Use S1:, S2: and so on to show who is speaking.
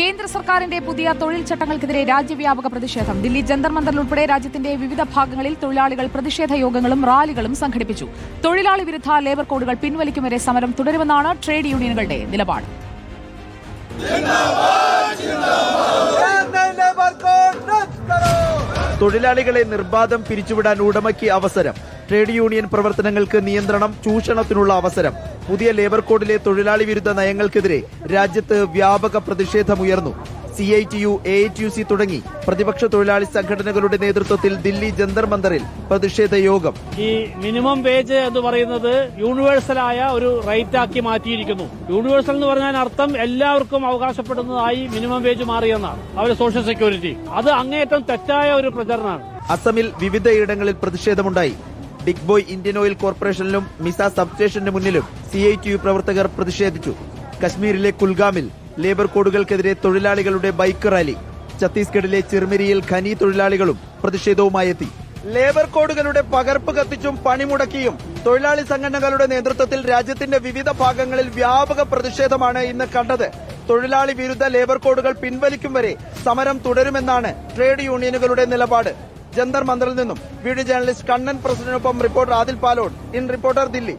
S1: കേന്ദ്ര സർക്കാരിന്റെ പുതിയ തൊഴിൽ ചട്ടങ്ങൾക്കെതിരെ രാജ്യവ്യാപക പ്രതിഷേധം. ദില്ലി ജന്തർ മന്ദറിൽ ഉൾപ്പെടെ രാജ്യത്തിന്റെ വിവിധ ഭാഗങ്ങളിൽ തൊഴിലാളികൾ പ്രതിഷേധ യോഗങ്ങളും റാലികളും സംഘടിപ്പിച്ചു. തൊഴിലാളി വിരുദ്ധ ലേബർ കോഡുകൾ പിൻവലിക്കും വരെ സമരം തുടരുമെന്നാണ് ട്രേഡ് യൂണിയനുകളുടെ നിലപാട്.
S2: തൊഴിലാളികളെ നിർബാധം പിരിച്ചുവിടാൻ ഉടമയ്ക്ക് അവസരം. ട്രേഡ് യൂണിയൻ പ്രവർത്തനങ്ങൾക്ക് നിയന്ത്രണം ചൂഷണത്തിനുള്ള അവസരം. പുതിയ ലേബർ കോഡിലെ തൊഴിലാളി വിരുദ്ധ നയങ്ങൾക്കെതിരെ രാജ്യത്ത് വ്യാപക പ്രതിഷേധമുയർന്നു. C I T U A I T U തുടങ്ങി പ്രതിപക്ഷ തൊഴിലാളി സംഘടനകളുടെ നേതൃത്വത്തിൽ ദില്ലി ജന്തർ മന്ദറിൽ പ്രതിഷേധ യോഗം.
S3: ഈ മിനിമം വേജ് എന്ന് പറയുന്നത് യൂണിവേഴ്സലായ ഒരു റൈറ്റ് ആക്കി മാറ്റിയിരിക്കുന്നു. യൂണിവേഴ്സൽ എന്ന് പറഞ്ഞാൽ അർത്ഥം എല്ലാവർക്കും അവകാശപ്പെടുന്നതായി മിനിമം വേജ് മാറിയെന്നാണ്. അവരുടെ സോഷ്യൽ സെക്യൂരിറ്റി. അത് അങ്ങേയറ്റം തെറ്റായ ഒരു പ്രചരണമാണ്.
S2: അസമിൽ വിവിധയിടങ്ങളിൽ പ്രതിഷേധമുണ്ടായി. ബിഗ് ബോയ് ഇന്ത്യൻ ഓയിൽ കോർപ്പറേഷനിലും മിസ സബ്സ്റ്റേഷന് മുന്നിലും സി ഐ ടി യു പ്രവർത്തകർ പ്രതിഷേധിച്ചു. കശ്മീരിലെ കുൽഗാമിൽ ലേബർ കോഡുകൾക്കെതിരെ തൊഴിലാളികളുടെ ബൈക്ക് റാലി. ഛത്തീസ്ഗഡിലെ ചിർമിരിയിൽ ഖനി തൊഴിലാളികളും പ്രതിഷേധവുമായി എത്തി. ലേബർ കോഡുകളുടെ പകർപ്പ് കത്തിച്ചും പണിമുടക്കിയും തൊഴിലാളി സംഘടനകളുടെ നേതൃത്വത്തിൽ രാജ്യത്തിന്റെ വിവിധ ഭാഗങ്ങളിൽ വ്യാപക പ്രതിഷേധമാണ് ഇന്ന് കണ്ടത്. തൊഴിലാളി വിരുദ്ധ ലേബർ കോഡുകൾ പിൻവലിക്കും വരെ സമരം തുടരുമെന്നാണ് ട്രേഡ് യൂണിയനുകളുടെ നിലപാട്. ജന്തർ മന്ദറിൽ നിന്നും video journalist Kannan പ്രസിഡന്റിനൊപ്പം reporter Adil Palon in reporter Delhi.